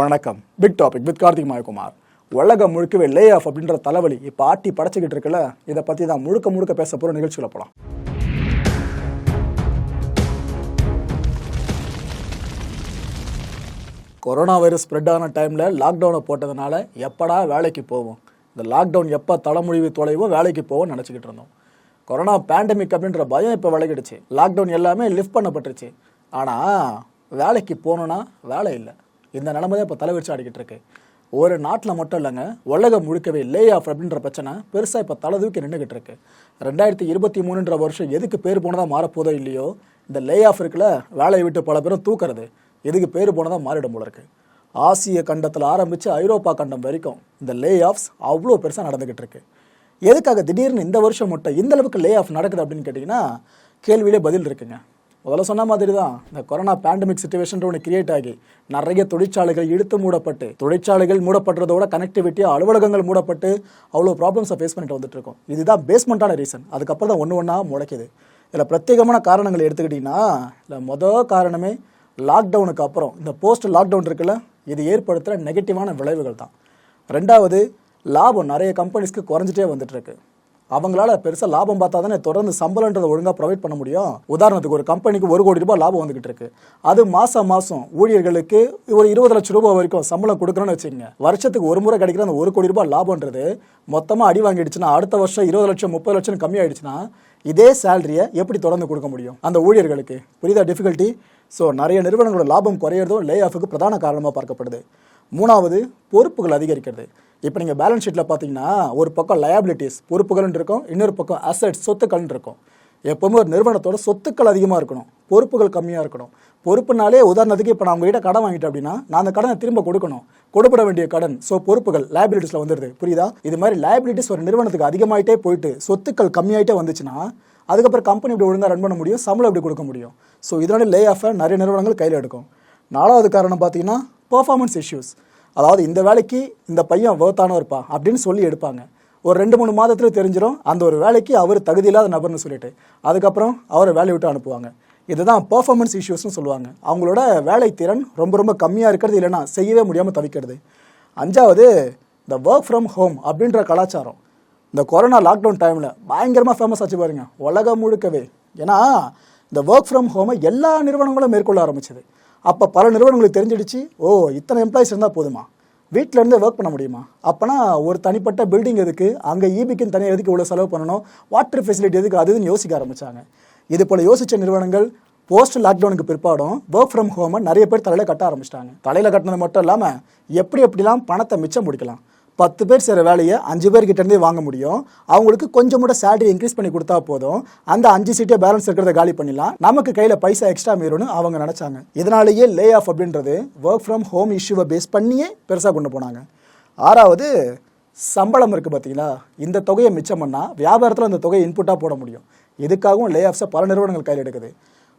வணக்கம். Big topic with Karthik Mayakumar. உலகம் முழுக்கவே லே ஆஃப் அப்படின்ற தலைவலி இப்போ ஆட்டி படைச்சிக்கிட்டு இருக்குல்ல இதை பற்றி தான் முழுக்க முழுக்க பேச போகிற நிகழ்ச்சியில் போகலாம் கொரோனா வைரஸ் ஸ்ப்ரெட் ஆன டைமில் லாக்டவுனை போட்டதுனால எப்படா வேலைக்கு போவோம்? இந்த லாக்டவுன் எப்போ தலைமொழிவு தொலைவோ வேலைக்கு போவோம்னு நினச்சிக்கிட்டு இருந்தோம். கொரோனா பேண்டமிக் அப்படின்ற பயம் இப்போ விலகிடுச்சு. லாக்டவுன் எல்லாமே லிஃப்ட் பண்ணப்பட்டுருச்சு. ஆனால் வேலைக்கு போகணுன்னா வேலை இல்லை. இந்த நிலைமை தான் இப்போ தலைவரிச்சு ஆடிக்கிட்டு இருக்கு. ஒரு நாட்டில் மட்டும் இல்லைங்க உலகம் முழுக்கவே லே ஆஃப் அப்படின்ற பிரச்சனை பெருசாக இப்போ தலை தூக்கி நின்றுக்கிட்டு இருக்கு. ரெண்டாயிரத்தி இருபத்தி மூணுன்ற வருஷம் எதுக்கு பேர் போனதாக மாறப்போதோ இல்லையோ இந்த லே ஆஃப் இருக்குல்ல வேலையை விட்டு பல பேரும் தூக்குறது எதுக்கு பேர் போனதாக மாறிடும் போல இருக்கு. ஆசிய கண்டத்தில் ஆரம்பித்து ஐரோப்பா கண்டம் வரைக்கும் இந்த லே ஆஃப்ஸ் அவ்வளோ பெருசாக நடந்துக்கிட்டு இருக்கு. எதுக்காக திடீர்னு இந்த வருஷம் மட்டும் இந்த அளவுக்கு லே ஆஃப் நடக்குது அப்படின்னு கேட்டிங்கன்னா கேள்வியிலே பதில் இருக்குங்க. முதல்ல சொன்ன மாதிரி தான் இந்த கொரோனா பேண்டமிக் சுச்சுவேஷன் ஒன்று கிரியேட் ஆகி நிறைய தொழிற்சாலைகள் இழுத்து மூடப்பட்டு தொழிற்சாலைகள் மூடப்படுறதோட கனெக்டிவிட்டி அலுவலகங்கள் மூடப்பட்டு அவ்வளோ ப்ராப்ளம்ஸை ஃபேஸ் பண்ணிட்டு வந்துட்டு இருக்கோம். இதுதான் பேஸ்மெண்ட்டான ரீசன் அதுக்கப்புறம் தான் ஒன்று ஒன்றா முளைக்குது. இதில் பிரத்யேகமான காரணங்கள் எடுத்துக்கிட்டிங்கன்னா இதில் மொதல் காரணமே லாக்டவுனுக்கு அப்புறம் இந்த போஸ்ட் லாக்டவுன் இருக்குல்ல இது ஏற்படுத்துகிற நெகட்டிவான விளைவுகள் தான் ரெண்டாவது லாபம் நிறைய கம்பெனிஸ்க்கு குறைஞ்சிட்டே வந்துட்டுருக்கு அவங்களால பெருசாக லாபம் பார்த்தா தானே தொடர்ந்து சம்பளன்றதை ஒழுங்காக ப்ரொவைட் பண்ண முடியும். உதாரணத்துக்கு ஒரு கம்பெனிக்கு ஒரு கோடி ரூபாய் லாபம் வந்துகிட்டு இருக்கு. அது மாதம் மாசம் ஊழியர்களுக்கு ஒரு இருபது லட்சம் ரூபாய் வரைக்கும் சம்பளம் கொடுக்குறோன்னு வச்சுக்கோங்க. வருஷத்துக்கு ஒரு முறை கிடைக்கிற அந்த ஒரு கோடி ரூபாய் லாபம்ன்றது மொத்தமாக அடி வாங்கிடுச்சுன்னா அடுத்த வருஷம் இருபது லட்சம் முப்பது லட்சம் கம்மியாயிடுச்சுன்னா இதே சேலரியை எப்படி தொடர்ந்து கொடுக்க முடியும்? அந்த ஊழியர்களுக்கு. புரியுதா டிஃபிகல்ட்டி ஸோ நிறைய நிறுவனங்களோட லாபம் குறையிறதும் லே ஆஃபுக்கு பிரதான காரணமாக பார்க்கப்படுது. மூணாவது பொறுப்புகள் அதிகரிக்கிறது. இப்போ நீங்கள் பேலன்ஸ் ஷீட்டில் பார்த்தீங்கன்னா ஒரு பக்கம் லயபிலிட்டிஸ் பொறுப்புகள்னு இருக்கும் இன்னொரு பக்கம் அசட்ஸ் சொத்துக்கள்னு இருக்கும். எப்போவுமே ஒரு நிறுவனத்தோட சொத்துக்கள் அதிகமாக இருக்கணும். பொறுப்புகள் கம்மியாக இருக்கணும். பொறுப்புனாலே உதாரணத்துக்கு இப்போ நான் உங்ககிட்ட கடன் வாங்கிட்டேன் அப்படின்னா நான் அந்த கடனை திரும்ப கொடுக்கணும். கொடுப்பட வேண்டிய கடன் ஸோ பொறுப்புகள் லைபிலிட்டிஸில் வந்துடுது புரியுதா? இது மாதிரி லைபிலிட்டிஸ் ஒரு நிறுவனத்துக்கு அதிகமாயிட்டே போயிட்டு சொத்துக்கள் கம்மியாயிட்டே வந்துச்சுன்னா அதுக்கப்புறம் கம்பெனி இப்படி ஒழுங்காக ரன் பண்ண முடியும்? சம்பளம் இப்படி கொடுக்க முடியும்? ஸோ இதனால லே ஆஃபை நிறைய நிறுவனங்கள் கையில் எடுக்கும். நாலாவது காரணம் பார்த்தீங்கன்னா பர்ஃபார்மன்ஸ் இஷ்யூஸ் அதாவது இந்த வேலைக்கு இந்த பையன் வேர்த்தானோ இருப்பா அப்படின்னு சொல்லி எடுப்பாங்க. ஒரு ரெண்டு மூணு மாதத்தில் தெரிஞ்சிடும் அந்த ஒரு வேலைக்கு அவர் தகுதி இல்லாத நபர்னு சொல்லிட்டு. அதுக்கப்புறம் அவரை வேலையை விட்டு அனுப்புவாங்க. இதுதான் பெர்ஃபார்மன்ஸ் இஷ்யூஸ்னு சொல்லுவாங்க. அவங்களோட வேலை திறன் ரொம்ப ரொம்ப கம்மியாக இருக்கிறது இல்லைனா செய்யவே முடியாமல் தவிக்கிறது. அஞ்சாவது இந்த ஒர்க் ஃப்ரம் ஹோம் அப்படின்ற கலாச்சாரம். இந்த கொரோனா லாக்டவுன் டைமில் பயங்கரமாக ஃபேமஸ் ஆச்சு பாருங்க. உலகம் முழுக்கவே. ஏன்னா இந்த ஒர்க் ஃப்ரம் ஹோமை எல்லா நிறுவனங்களும் மேற்கொள்ள ஆரம்பிச்சது. அப்போ பல நிறுவனங்களுக்கு தெரிஞ்சிடுச்சு ஓ இத்தனை எம்ப்ளாயிஸ் இருந்தால் போதுமா? வீட்டிலேருந்தே ஒர்க் பண்ண முடியுமா? அப்போனா ஒரு தனிப்பட்ட பில்டிங் எதுக்கு? அங்கே ஈபிக்குன்னு தனியாக எதுக்கு இவ்வளோ செலவு பண்ணணும்? வாட்டர் ஃபெசிலிட்டி எதுக்கு? அதுன்னு யோசிக்க ஆரம்பித்தாங்க இது போல் யோசித்த நிறுவனங்கள் போஸ்ட் லாக்டவுனுக்கு பிற்பாடும் ஒர்க் ஃப்ரம் ஹோமை நிறைய பேர் தலையில் கட்ட ஆரம்பிச்சிட்டாங்க. தலையில் கட்டினது மட்டும் இல்லாமல் எப்படி எப்படிலாம் பணத்தை மிச்சம் முடிக்கலாம்? பத்து பேர் செய்கிற வேலையை அஞ்சு பேர்கிட்டேருந்தே வாங்க முடியும். அவங்களுக்கு கொஞ்சம் கூட சேலரி இன்க்ரீஸ் பண்ணி கொடுத்தா போதும். அந்த அஞ்சு சீட்டே பேலன்ஸ் இருக்கிறத காலி பண்ணிடலாம். நமக்கு கையில் பைசா எக்ஸ்ட்ரா மீறும்னு அவங்க நினச்சாங்க. இதனாலேயே லே ஆஃப் அப்படின்றது ஒர்க் ஃப்ரம் ஹோம் இஷ்யூவை பேஸ் பண்ணியே பெருசாக கொண்டு போனாங்க. ஆறாவது சம்பளம் இருக்குது பார்த்தீங்களா இந்த தொகையை மிச்சம் பண்ணால் வியாபாரத்தில் அந்த தொகையை இன்புட்டாக போட முடியும். இதுக்காகவும் லே ஆஃப்ஸை பல நிறுவனங்கள் கையில் எடுக்குது.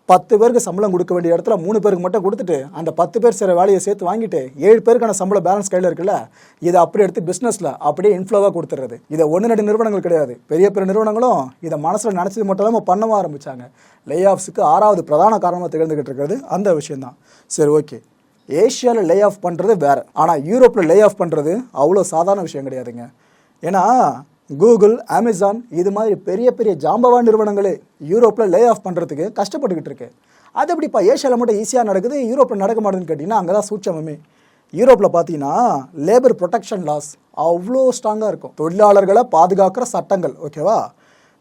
பத்து பேருக்கு சம்பளம் கொடுக்க வேண்டிய இடத்துல மூணு பேருக்கு மட்டும் கொடுத்துட்டு அந்த பத்து பேர் செய்கிற வேலையை சேர்த்து வாங்கிட்டு ஏழு பேருக்கான சம்பள பேலன்ஸ் கையில் இருக்குல்ல இதை அப்படியே எடுத்து பிஸ்னஸில் அப்படியே இன்ஃப்ளோவாக கொடுத்துறது இதை ஒன்று ரெண்டு நிறுவனங்கள் கிடையாது. பெரிய பெரிய நிறுவனங்களும் இதை மனசில் நினச்சது மட்டும் இல்லாமல் பண்ணவும் ஆரம்பித்தாங்க லே ஆஃப்ஸுக்கு ஆறாவது பிரதான காரணமாக திகழ்ந்துகிட்டு இருக்கிறது அந்த விஷயந்தான் சரி ஓகே ஏஷியாவில் லே ஆஃப் பண்ணுறது வேறு. ஆனால் யூரோப்பில் லே ஆஃப் பண்ணுறது அவ்வளோ சாதாரண விஷயம் கிடையாதுங்க. ஏன்னா கூகுள் அமேசான் இது மாதிரி பெரிய பெரிய ஜாம்பவா நிறுவனங்களே யூரோப்பில் லே ஆஃப் பண்ணுறதுக்கு கஷ்டப்பட்டுக்கிட்டு இருக்கு. அது எப்படிப்பா ஏஷியாவில் மட்டும் ஈஸியாக நடக்குது யூரோப்பில் நடக்க மாட்டேன்னு கேட்டிங்கன்னா அங்கே தான் சூட்சமே யூரோப்பில் பார்த்தீங்கன்னா லேபர் ப்ரொடெக்ஷன் லாஸ் அவ்வளோ ஸ்ட்ராங்காக இருக்கும். தொழிலாளர்களை பாதுகாக்கிற சட்டங்கள் ஓகேவா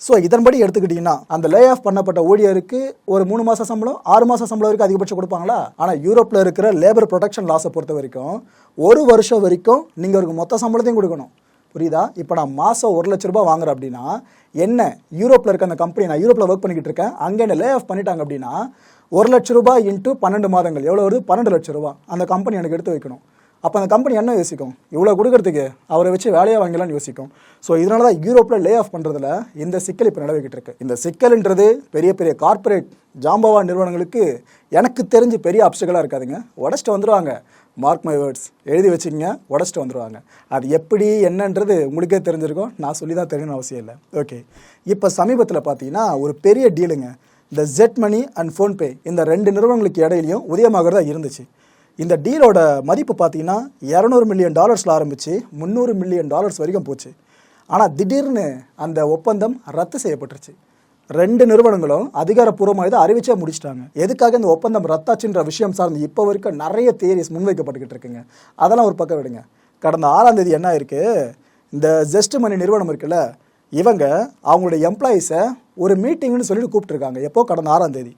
ஸோ இதன்படி எடுத்துக்கிட்டிங்கன்னா அந்த லே ஆஃப் பண்ணப்பட்ட ஊழியருக்கு ஒரு மூணு மாதம் சம்பளம் ஆறு மாதம் சம்பளம் வரைக்கும் அதிகபட்சம் கொடுப்பாங்களா? ஆனால் யூரோப்பில் இருக்கிற லேபர் ப்ரொடெக்ஷன் லாஸை பொறுத்த வரைக்கும் ஒரு வருஷம் வரைக்கும் நீங்கள் அவருக்கு மொத்த சம்பளத்தையும் கொடுக்கணும். புரியுதா? இப்போ நான் மாதம் ஒரு லட்ச ரூபாய் வாங்குறேன் அப்படின்னா என்ன? யூரோப்பில் இருக்க அந்த கம்பெனி நான் யூரோப்பில் ஒர்க் பண்ணிக்கிட்டு இருக்கேன். அங்கே என்ன லே ஆஃப் பண்ணிட்டாங்க அப்படின்னா ஒரு லட்ச ரூபாய் இன்ட்டு பன்னெண்டு மாதங்கள். எவ்வளோ வருது? பன்னெண்டு லட்ச ரூபா அந்த கம்பெனி எனக்கு எடுத்து வைக்கணும். அப்போ அந்த கம்பெனி என்ன யோசிக்கும்? இவ்வளோ கொடுக்கறதுக்கு அவரை வச்சு வேலையாக வாங்கலாம்னு யோசிக்கும். ஸோ இதனால தான் யூரோப்பில் லே ஆஃப் பண்ணுறதுல இந்த சிக்கல் இப்போ நிலவிக்கிட்டு இருக்கு. இந்த சிக்கல்ன்றது பெரிய பெரிய கார்ப்பரேட் ஜாம்பவா நிறுவனங்களுக்கு எனக்கு தெரிஞ்சு பெரிய அப்சகலாக இருக்காதுங்க. உடச்சிட்டு வந்துடுவாங்க மார்க் மை வேர்ட்ஸ் எழுதி வச்சுக்கோங்க உடச்சிட்டு வந்துடுவாங்க அது எப்படி என்னன்றது உங்களுக்கே தெரிஞ்சிருக்கும். நான் சொல்லி தான் தெரியணும்னு அவசியம் இல்லை. ஓகே இப்போ சமீபத்தில் பார்த்தீங்கன்னா ஒரு பெரிய டீலுங்க இந்த ஜெட் மணி அண்ட் ஃபோன்பே இந்த ரெண்டு நிறுவனங்களுக்கு இடையிலையும் உதயமாகிறதா இருந்துச்சு. இந்த டீலோட மதிப்பு பார்த்தீங்கன்னா இரநூறு மில்லியன் டாலர்ஸில் ஆரம்பித்து முந்நூறு மில்லியன் டாலர்ஸ் வரைக்கும் போச்சு. ஆனால் திடீர்னு அந்த ஒப்பந்தம் ரத்து செய்யப்பட்டுருச்சு. ரெண்டு நிறுவனங்களும் அதிகாரப்பூர்வமாக இதை அறிவிச்சே முடிச்சிட்டாங்க. எதுக்காக இந்த ஒப்பந்தம் ரத்தாச்சுன்ற விஷயம் சார்ந்து இப்போ வரைக்கும் நிறைய தியரிஸ் முன்வைக்கப்பட்டுக்கிட்டு இருக்குங்க. அதெல்லாம் ஒரு பக்கம் விடுங்க. கடந்த ஆறாம் தேதி என்ன இருக்கு இந்த ஜெஸ்ட் மணி நிறுவனம் இருக்குல்ல இவங்க அவங்களுடைய எம்ப்ளாயீஸை ஒரு மீட்டிங்னு சொல்லிட்டு கூப்பிட்டுருக்காங்க. எப்போ? கடந்த ஆறாம் தேதி.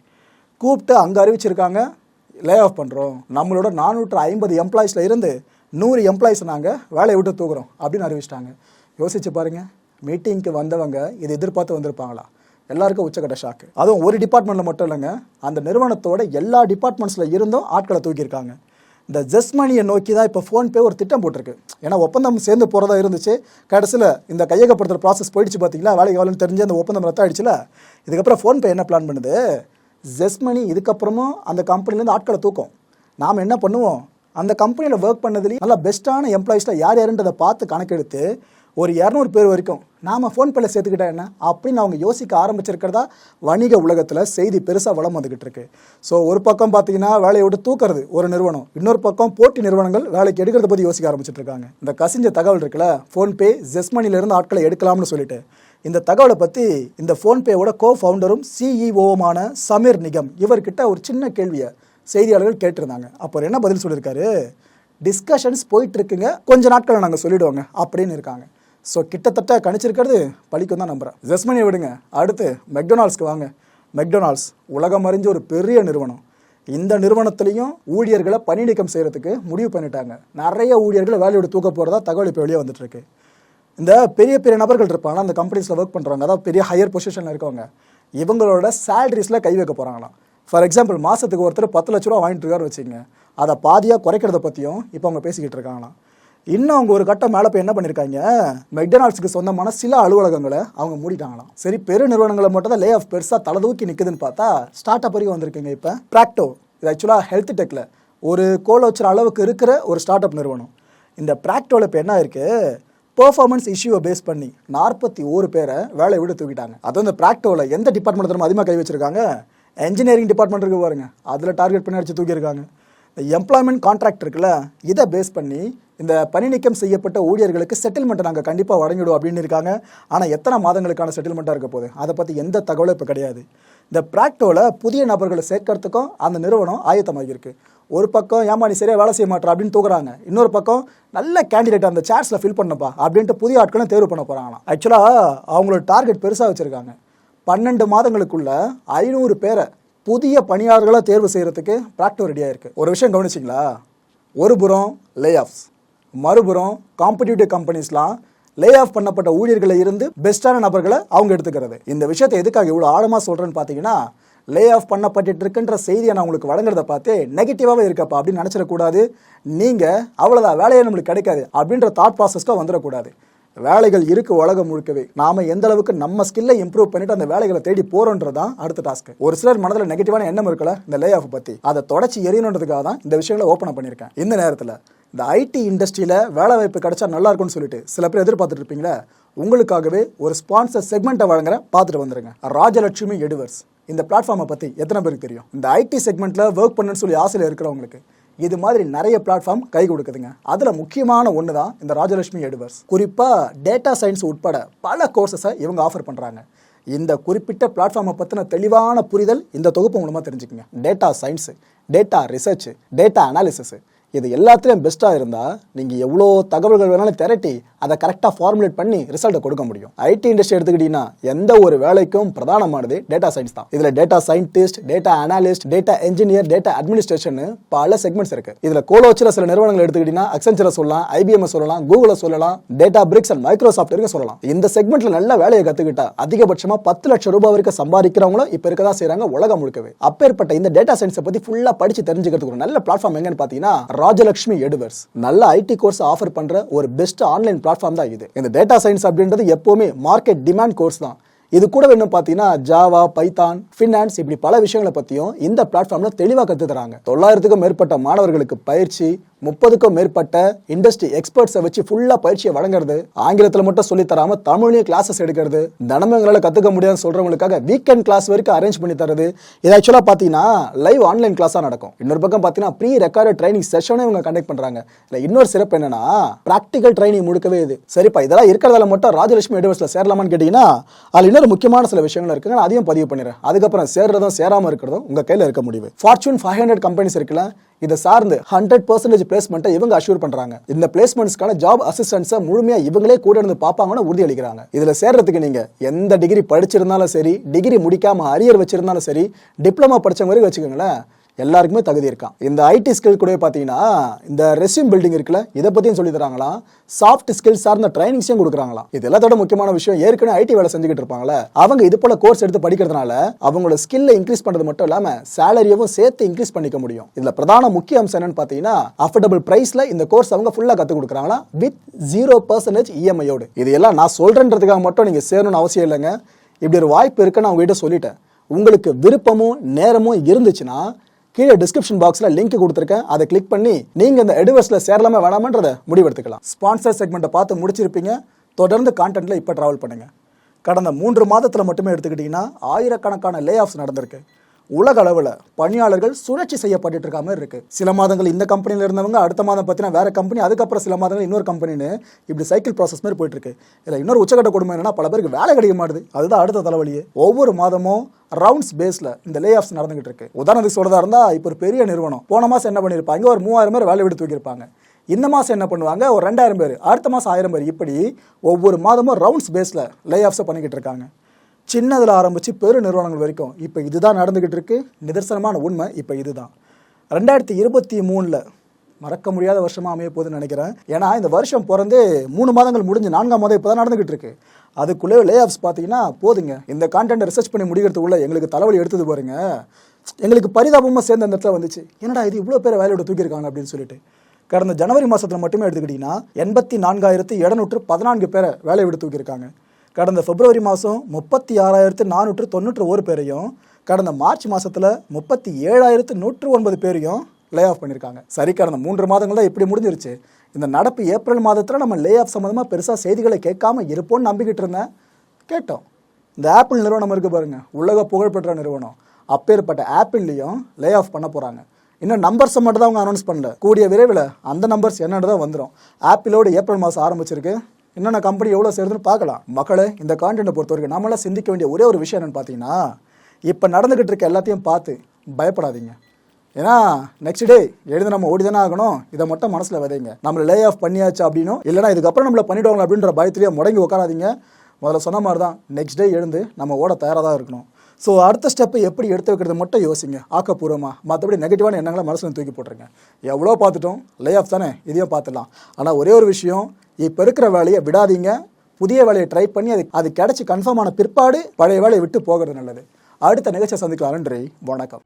கூப்பிட்டு அங்கே அறிவிச்சிருக்காங்க. லே ஆஃப் பண்ணுறோம் நம்மளோட நானூற்று ஐம்பது எம்ப்ளாயீஸில் இருந்து நூறு எம்ப்ளாயீஸை நாங்கள் வேலையை விட்டு தூக்குறோம் அப்படின்னு அறிவிச்சிட்டாங்க. யோசிச்சு பாருங்கள் மீட்டிங்க்கு வந்தவங்க இதை எதிர்பார்த்து வந்திருப்பாங்களா? எல்லாருக்கும் உச்சக்கட்ட ஷாக்கு அதுவும் ஒரு டிபார்ட்மெண்ட்டில் மட்டும் இல்லைங்க. அந்த நிறுவனத்தோட எல்லா டிபார்ட்மெண்ட்ஸில் இருந்தும் ஆட்களை தூக்கியிருக்காங்க. இந்த ஜஸ்ட் மணியை நோக்கி தான் இப்போ ஃபோன்பே ஒரு திட்டம் போட்டிருக்கு. ஏன்னா ஒப்பந்தம் சேர்ந்து போகிறதா இருந்துச்சு. கடைசியில் இந்த கையகப்படுத்துகிற ப்ராசஸ் போயிடுச்சு பார்த்தீங்களா? வேலைக்கு எவ்வளோன்னு தெரிஞ்சு அந்த ஒப்பந்தம் ரத்த ஆயிடுச்சுல. இதுக்கப்புறம் ஃபோன்பே என்ன பிளான் பண்ணுது? ஜஸ்ட் மணி இதுக்கப்புறமும் அந்த கம்பெனிலேருந்து ஆட்களை தூக்கும். நாம் என்ன பண்ணுவோம்? அந்த கம்பெனியில் ஒர்க் பண்ணதுலேயும் நல்லா பெஸ்ட்டான எம்ப்ளாயிஸில் யார் யாருன்றதை பார்த்து கணக்கெடுத்து ஒரு இரநூறு பேர் வரைக்கும் நாம் ஃபோன்பேல சேர்த்துக்கிட்டா என்ன? அப்படின்னு அவங்க யோசிக்க ஆரம்பிச்சிருக்கிறதா வணிக உலகத்தில் செய்தி பெருசாக வளம் வந்துக்கிட்டு இருக்கு. ஸோ ஒரு பக்கம் பார்த்தீங்கன்னா வேலையை விட்டு தூக்கிறது ஒரு நிறுவனம். இன்னொரு பக்கம் போட்டி நிறுவனங்கள் வேலைக்கு எடுக்கிறத பற்றி யோசிக்க ஆரம்பிச்சிட்டு இருக்காங்க இந்த கசிஞ்ச தகவல் இருக்குல்ல ஃபோன்பே ஜெஸ்மனிலிருந்து ஆட்களை எடுக்கலாம்னு சொல்லிட்டு. இந்த தகவலை பற்றி இந்த ஃபோன்பேவோட கோ ஃபவுண்டரும் சிஇஓவுமான சமீர் நிகம் இவர்கிட்ட ஒரு சின்ன கேள்வியை செய்தியாளர்கள் கேட்டிருந்தாங்க. அப்போ என்ன பதில் சொல்லியிருக்காரு? டிஸ்கஷன்ஸ் போயிட்டு இருக்குங்க. கொஞ்ச நாட்களை நாங்கள் சொல்லிடுவோங்க. அப்படின்னு இருக்காங்க. ஸோ கிட்டத்தட்ட கணிச்சிருக்கிறது பழிக்கும் தான் நம்புகிறேன் ஜெஸ்மனியை விடுங்க. அடுத்து மெக்டொனால்ட்ஸ்க்கு வாங்க. மெக்டொனால்ட்ஸ் உலகம் அறிஞ்ச ஒரு பெரிய நிறுவனம். இந்த நிறுவனத்திலையும் ஊழியர்களை பணி நீக்கம் செய்கிறதுக்கு முடிவு பண்ணிட்டாங்க. நிறைய ஊழியர்களை வேலையோட தூக்க போகிறதா தகவல் இப்போ வெளியே வந்துட்டுருக்கு. இந்த பெரிய பெரிய நபர்கள் இருப்பாங்க. அந்த கம்பெனிஸில் ஒர்க் பண்ணுறவங்க அதாவது பெரிய ஹையர் பொசிஷனில் இருக்கவங்க. இவங்களோட சேலரிஸில் கை வைக்க போகிறாங்களாம் ஃபார் எக்ஸாம்பிள் மாதத்துக்கு ஒருத்தர் பத்து லட்ச ரூபா வாங்கிட்டு இருக்காரு வச்சுங்க அதை பாதியாக குறைக்கிறத பற்றியும் இப்போ அவங்க பேசிக்கிட்டு இருக்காங்களாம். இன்னும் அவங்க ஒரு கட்டம் மேலே போய் என்ன பண்ணியிருக்காங்க மெக்டனால்ட்ஸுக்கு சொந்தமான சில அலுவலகங்களை அவங்க மூடிட்டாங்களாம். சரி பெரு நிறுவனங்களை மட்டும் தான் லே ஆஃப் பெருசாக தலை தூக்கி நிற்குதுன்னு பார்த்தா ஸ்டார்ட் அப் வரைக்கும் வந்திருக்கீங்க இப்போ. ப்ராக்டோ இது ஆக்சுவலாக ஹெல்த் டெக்கில் ஒரு கோல் வச்சுற அளவுக்கு இருக்கிற ஒரு ஸ்டார்ட் அப் நிறுவனம். இந்த ப்ராக்டோவில் இப்போ என்ன இருக்குது பெர்ஃபார்மன்ஸ் இஷ்யூவை பேஸ் பண்ணி நாற்பத்தி ஒரு பேரை வேலையை விட்டு தூக்கிட்டாங்க. அதுவும் இந்த ப்ராக்டோவில் எந்த டிபார்ட்மெண்ட் நம்ம அதிகமாக கை வச்சிருக்காங்க? என்ஜினியரிங் டிபார்ட்மெண்ட் இருக்கு பாருங்க. அதில் டார்கெட் பண்ணி அடிச்சு தூக்கியிருக்காங்க. எம்ப்ளாய்மெண்ட் கான்ட்ராக்ட் இருக்குல்ல இதை பேஸ் பண்ணி இந்த பணி நீக்கம் செய்யப்பட்ட ஊழியர்களுக்கு செட்டில்மெண்ட்டை நாங்கள் கண்டிப்பாக வழங்கிடுவோம் அப்படின்னு இருக்காங்க. ஆனால் எத்தனை மாதங்களுக்கான செட்டில்மெண்ட்டாக இருக்க போகுது? அதை பற்றி எந்த தகவலும் இப்போ கிடையாது. இந்த ப்ராக்டோவில் புதிய நபர்களை சேர்க்கறதுக்கும் அந்த நிறுவனம் ஆயத்தமாகியிருக்கு. ஒரு பக்கம் ஏமா நீ சரியாக வேலை செய்ய மாட்டா அப்படின்னு தூக்குறாங்க. இன்னொரு பக்கம் நல்ல கேண்டிடேட் அந்த சேர்ஸில் ஃபில் பண்ணப்பா அப்படின்ட்டு புதிய ஆட்களும் தேர்வு பண்ண போகிறாங்களா ஆக்சுவலாக அவங்களோட டார்கெட் பெருசாக வச்சுருக்காங்க. பன்னெண்டு மாதங்களுக்குள்ள ஐநூறு பேரை புதிய பணியாளர்களை தேர்வு செய்கிறதுக்கு ப்ராக்டோ ரெடியாக இருக்குது ஒரு விஷயம் கவனிச்சிங்களா? ஒரு புறம் லே ஆஃப்ஸ் மறுபுறம் காம்படிட்டிவ் கம்பெனிஸ்லாம் லே ஆஃப் பண்ணப்பட்ட ஊழியர்களை இருந்து பெஸ்ட்டான நபர்களை அவங்க எடுத்துக்கிறது. இந்த விஷயத்தை எதுக்காக இவ்வளோ ஆழமாக சொல்கிறேன்னு பார்த்தீங்கன்னா லே ஆஃப் பண்ணப்பட்டு இருக்குன்ற செய்தியை நான் உங்களுக்கு வழங்குறத பார்த்து நெகட்டிவாகவே இருக்கப்பா அப்படின்னு நினச்சிடக்கூடாது. நீங்கள் அவ்வளோதான் வேலையே நம்மளுக்கு கிடைக்காது அப்படின்ற தாட் ப்ராசஸ்க்காக வந்துடக்கூடாது. வேலைகள் இருக்கு உலகம் முழுக்கவே. நாம எந்த அளவுக்கு நம்ம ஸ்கில்லை இம்ப்ரூவ் பண்ணிட்டு அந்த வேலைகளை தேடி போறோன்றதான் அடுத்த டாஸ்க் ஒரு சிலர் மனதில் நெகட்டிவான எண்ணம் இருக்கல இந்த லே ஆஃப் பத்தி. அதை தொடச்சி எரியணுன்றதுக்காக தான் இந்த விஷயங்களை ஓப்பன் பண்ணியிருக்கேன். இந்த நேரத்தில் இந்த ஐடி இண்டஸ்ட்ரியில் வேலை வாய்ப்பு கிடைச்சா நல்லா இருக்கும்னு சொல்லிட்டு சில பேர் எதிர்பார்த்துட்டு இருப்பீங்களா உங்களுக்காகவே ஒரு ஸ்பான்சர் செக்மெண்ட்டை வழங்குறேன். பார்த்துட்டு வந்துருங்க. ராஜலட்சுமி எடுவர்ஸ் இந்த பிளாட்ஃபார்மை பற்றி எத்தனை பேருக்கு தெரியும்? இந்த ஐடி செக்மெண்ட்டில் ஒர்க் பண்ணுன்னு சொல்லி ஆசையில் இருக்கிறவங்களுக்கு. இது மாதிரி நிறைய பிளாட்ஃபார்ம் கை கொடுக்குதுங்க. அதில் முக்கியமான ஒன்று தான் இந்த ராஜலட்சுமி எடுவர்ஸ் குறிப்பாக டேட்டா சயின்ஸ் உட்பட பல கோர்சஸை இவங்க ஆஃபர் பண்ணுறாங்க இந்த குறிப்பிட்ட பிளாட்ஃபார்மை பற்றின தெளிவான புரிதல் இந்த தொகுப்பு மூலமாக தெரிஞ்சுக்கங்க. Data science data research data analysis இது எல்லாத்துலேயும் பெஸ்ட்டாக இருந்தால் நீங்கள் எவ்வளோ தகவல்கள் வேணாலும் திரட்டி அதை கரெக்டாக ஃபார்முலேட் பண்ணி ரிசல்ட்டை கொடுக்க முடியும். ஐடி இண்டஸ்ட்ரி எடுத்துக்கிட்டிங்கன்னா எந்த ஒரு வேலைக்கும் பிரதானமானது டேட்டா சயின்ஸ் தான். இதில் data scientist data analyst data engineer data administration பல செக்மெண்ட்ஸ் இருக்கு. இதில் கோலோச்சில் சில நிறுவனங்கள் எடுத்துக்கிட்டிங்கன்னா அக்சென்ச்சரை சொல்லலாம் ஐபிஎம் சொல்லலாம் கூகுளை சொல்லலாம் டேட்டா பிரிக்ஸ் அண்ட் மைக்ரோசாஃப்ட் வரைக்கும் சொல்லலாம். இந்த செக்மெண்ட்ல நல்ல வேலையை கற்றுக்கிட்டா அதிகபட்சமாக பத்து லட்சம் ரூபாய் வரைக்கும் சம்பாதிக்கிறவங்களும் இப்போ இருக்க தான் செய்கிறாங்க உலகம் முழுக்கவே. அப்பேற்பட்ட இந்த டேட்டா சயின்ஸை பற்றி ஃபுல்லாக படித்து தெரிஞ்சுக்கிறதுக்கு ஒரு நல்ல பிளாட்ஃபார்ம் எங்கன்னு பார்த்தீங்கன்னா ராஜலட்சுமி எடுவர்ஸ் நல்ல ஐடி கோர்ஸ் ஆஃபர் பண்ற ஒரு பெஸ்ட் ஆன்லைன் பிளாட்ஃபார்ம் தான் இது. இந்த டேட்டா சயின்ஸ் அப்படின்றது எப்போவுமே மார்க்கெட் டிமாண்ட் கோர்ஸ் தான். இது கூட வேணும் பார்த்தீங்கன்னா ஜாவா பைத்தான் ஃபினான்ஸ் இப்படி பல விஷயங்களை பற்றியும் இந்த பிளாட்ஃபார்ம்ல தெளிவாக கற்று தராங்க. தொள்ளாயிரத்துக்கும் மேற்பட்ட மாணவர்களுக்கு பயிற்சி முப்பதுக்கும் மேற்பட்ட இண்டஸ்ட்ரி எக்ஸ்பர்ட்ஸை வச்சு ஃபுல்லா பயிற்சியை வழங்குறது ஆங்கிலத்தில் மட்டும் சொல்லி தராம தமிழ்லயும் கிளாஸஸ் எடுக்கிறது தினமும் எங்களால் கத்துக்க முடியாதுன்னு சொல்றவங்களுக்காக வீக்கெண்ட் கிளாஸ் வரைக்கும் அரேஞ்ச் பண்ணி தரது இது ஆக்சுவலாக பார்த்தீங்கன்னா லைவ் ஆன்லைன் கிளாஸாக நடக்கும். இன்னொரு பக்கம் பார்த்தீங்கன்னா ப்ரீ ரெக்கார்டு ட்ரைனிங் செஷனே இவங்க கண்டக்ட் பண்றாங்க. இல்லை இன்னொரு சிறப்பு என்னன்னா ப்ராக்டிக்கல் ட்ரைனிங் முழுக்கவே இது. சரிப்பா இதெல்லாம் இருக்கிறதால மட்டும் ராஜலட்சுமி யூனிவர்ஸில் சேரலாமான்னு கேட்டிங்கன்னா அதில் இன்னொரு முக்கியமான சில விஷயங்கள் இருக்குங்க. நான் அதையும் பதிவு பண்ணிடுறேன். அதுக்கப்புறம் சேர்றதும் சேராமல் இருக்கிறதும் உங்கள் கையில் இருக்க முடியும் ஃபார்ச்சூன் ஃபைவ் ஹண்ட்ரட் கம்பெனிஸ் இருக்குல்ல இதை சார்ந்து ஹண்ட்ரட் பர்சன்டேஜ் பிளேஸ்மெண்ட்டை இவங்க அஷ்யூர் பண்றாங்க. இந்த பிளேஸ்மெண்ட்ஸ்க்கான ஜாப் அசிஸ்டன்ஸை முழுமையா இவங்களே கூட இருந்து பார்ப்பாங்கன்னு உறுதி அளிக்கிறாங்க. இதுல சேர்றதுக்கு நீங்க எந்த டிகிரி படிச்சிருந்தாலும் சரி டிகிரி முடிக்காம அரியர் வச்சிருந்தாலும் சரி டிப்ளமா படிச்ச மாதிரி வச்சுக்கோங்களேன் எல்லாருக்குமே தகுதி இருக்கான் இந்த ஐடி ஸ்கில் கூட பார்த்தீங்கன்னா இந்த ரெஸ்யூம் பில்டிங் இருக்குல்ல இதை பற்றியும் சொல்லி தராங்களாம் சாஃப்ட் ஸ்கில் சார்ந்த ட்ரைனிங்ஸையும் கொடுக்குறாங்களாம் இது எல்லாத்தோட முக்கியமான விஷயம். ஏற்கனவே ஐடி வேலை செஞ்சுக்கிட்டு இருப்பாங்களே அவங்க இது போல கோர்ஸ் எடுத்து படிக்கிறதுனால அவங்களோட ஸ்கில்லை இன்க்ரீஸ் பண்ணுறது மட்டும் இல்லாமல் சேலரியவும் சேர்த்து இன்க்ரீஸ் பண்ணிக்க முடியும். இதில் பிரதான முக்கிய அம்சம் என்னன்னு பார்த்தீங்கன்னா அஃபோர்டபுள் ப்ரைஸில் இந்த கோர்ஸ் அவங்க ஃபுல்லாக கற்றுக் கொடுக்குறாங்களா? வித் ஜீரோ பர்சன்டேஜ் இஎம்ஐயோடு இது எல்லாம் நான் சொல்கிறேன்றதுக்காக மட்டும் நீங்கள் சேரணும்னு அவசியம் இல்லைங்க. இப்படி ஒரு வாய்ப்பு இருக்குன்னு நான் உங்ககிட்ட சொல்லிட்டேன். உங்களுக்கு விருப்பமும் நேரமும் இருந்துச்சுன்னா கீழே டிஸ்கிரிப்ஷன் பாக்ஸில் லிங்க் கொடுத்துருக்கேன். அதை கிளிக் பண்ணி நீங்கள் இந்த எடுவர்ஸில் சேரலாமா வேணாமன்றதை முடிவெடுத்துக்கலாம். ஸ்பான்சர் செக்மெண்ட்டை பார்த்து முடிச்சிருப்பீங்க. தொடர்ந்து கான்டென்ட்டில் இப்போ ட்ராவல் பண்ணுங்க. கடந்த மூன்று மாதத்தில் மட்டுமே எடுத்துக்கிட்டிங்கன்னா ஆயிரக்கணக்கான லே ஆஃப்ஸ் நடந்திருக்கு. உலக அளவில் பணியாளர்கள் சுழற்சி செய்யப்பட்டுட்டு இருக்க மாதிரி இருக்குது சில மாதங்கள் இந்த கம்பெனியில் இருந்தவங்க அடுத்த மாதம் பார்த்தீங்கன்னா வேறு கம்பெனி அதுக்கப்புறம் சில மாதங்கள் இன்னொரு கம்பெனின்னு இப்படி சைக்கிள் ப்ராசஸ் மாதிரி போயிட்டுருக்கு இதில் இன்னொரு உச்சக்கட்ட கொடுமை என்னன்னா பல பேருக்கு வேலை கிடைக்க மாட்டுது. அதுதான் அடுத்த தலைவலியே. ஒவ்வொரு மாதமும் ரவுண்ட்ஸ் பேஸில் இந்த லே ஆஃப்ஸ் நடந்துகிட்டு இருக்கு. உதாரணத்துக்கு சொல்கிறதா இருந்தால் இப்போ ஒரு பெரிய நிறுவனம் போன மாதம் என்ன பண்ணியிருப்பாங்க ஒரு மூவாயிரம் பேர் வேலை விட்டு தூக்கியிருப்பாங்க இந்த மாதம் என்ன பண்ணுவாங்க? ஒரு ரெண்டாயிரம் பேர் அடுத்த மாதம் ஆயிரம் பேர் இப்படி ஒவ்வொரு மாதமும் ரவுண்ட்ஸ் பேஸில் லே ஆஃப்ஸை பண்ணிக்கிட்டு இருக்காங்க. சின்னதில் ஆரம்பித்து பெரு நிறுவனங்கள் வரைக்கும் இப்போ இதுதான் நடந்துக்கிட்டு இருக்கு. நிதர்சனமான உண்மை இப்போ இதுதான். ரெண்டாயிரத்தி இருபத்தி மூணில் மறக்க முடியாத வருஷமாக அமைய போகுதுன்னு நினைக்கிறேன். ஏன்னா இந்த வருஷம் பிறந்து மூணு மாதங்கள் முடிஞ்சு நான்காம் மாதம் இப்போ தான் நடந்துகிட்டு இருக்கு. அதுக்குள்ளே லே ஆஃப்ஸ் பார்த்தீங்கன்னா போதுங்க. இந்த கான்டென்ட் ரிசர்ச் பண்ணி முடிக்கிறதுக்குள்ள எங்களுக்கு தலைவலி எடுத்தது பாருங்க. எங்களுக்கு பரிதாபமாக சேர்ந்த அந்த இடத்துல வந்துச்சு. என்னடா இது இவ்வளோ பேர் வேலையோட தூக்கியிருக்காங்க அப்படின்னு சொல்லிட்டு. கடந்த ஜனவரி மாதத்தில் மட்டுமே எடுத்துக்கிட்டிங்கன்னா எண்பத்தி நான்காயிரத்து எழுநூற்று பதினான்கு பேரை வேலையை விட்டு தூக்கியிருக்காங்க. கடந்த பிப்ரவரி மாதம் முப்பத்தி ஆறாயிரத்து நானூற்று தொண்ணூற்று ஒரு பேரையும் கடந்த மார்ச் மாதத்தில் முப்பத்தி ஏழாயிரத்து நூற்று ஒன்பது பேரையும் லே ஆஃப் பண்ணியிருக்காங்க சரி கடந்த மூன்று மாதங்கள் தான் இப்படி முடிஞ்சிருச்சு. இந்த நடப்பு ஏப்ரல் மாதத்தில் நம்ம லே ஆஃப் சம்மந்தமாக பெருசாக செய்திகளை கேட்காம இருப்போம்னு நம்பிக்கிட்டு இருந்தேன். கேட்டோம். இந்த ஆப்பிள் நிறுவனம் இருக்குது பாருங்கள் உலக புகழ்பெற்ற நிறுவனம். அப்பேற்பட்ட ஆப்பிள்லேயும் லே ஆஃப் பண்ண போகிறாங்க இன்னும் நம்பர்ஸை மட்டும் தான் அவங்க அனௌன்ஸ் பண்ணல. கூடிய விரைவில் அந்த நம்பர்ஸ் என்னென்னு தான் வந்துடும் ஆப்பிளோட ஏப்ரல் மாதம் ஆரம்பிச்சிருக்கு. என்னென்ன கம்பெனி எவ்வளோ சேருதுன்னு பார்க்கலாம். மக்களே இந்த கான்டென்ட்டை பொறுத்த வரைக்கும் நம்மளாம் சிந்திக்க வேண்டிய ஒரே ஒரு விஷயம் என்னென்னு பார்த்தீங்கன்னா இப்போ நடந்துக்கிட்டு இருக்க எல்லாத்தையும் பார்த்து பயப்படாதீங்க. ஏன்னா நெக்ஸ்ட் டே எழுந்து நம்ம ஓடி தானே ஆகணும். இதை மட்டும் மனசில் விதைங்க நம்மளை லே ஆஃப் பண்ணியாச்சு அப்படின்னும் இல்லைனா இதுக்கப்புறம் நம்மளை பண்ணிடுவாங்க அப்படின்ற பயத்திலேயே முடங்கி உட்காராதீங்க. முதல்ல சொன்ன மாதிரி தான் நெக்ஸ்ட் டே எழுந்து நம்ம ஓட தயாராக தான் இருக்கணும். ஸோ அடுத்த ஸ்டெப்பை எப்படி எடுத்து வைக்கிறது மட்டும் யோசிங்க. ஆக்கப்பூர்வமாக மற்றபடி நெகட்டிவான எண்ணங்களை மனசில் தூக்கி போட்டுருங்க. எவ்வளோ பார்த்துட்டோம். லே ஆஃப் தானே? இதையும் பார்த்துடலாம். ஆனால் ஒரே ஒரு விஷயம் இப்போ இருக்கிற வேலையை விடாதீங்க. புதிய வேலையை ட்ரை பண்ணி அது அது கிடச்சி கன்ஃபார்ம் ஆன பிற்பாடு பழைய வேலையை விட்டு போகிறது நல்லது. அடுத்த நிகழ்ச்சியை சந்திக்கலாம். நன்றி. வணக்கம்.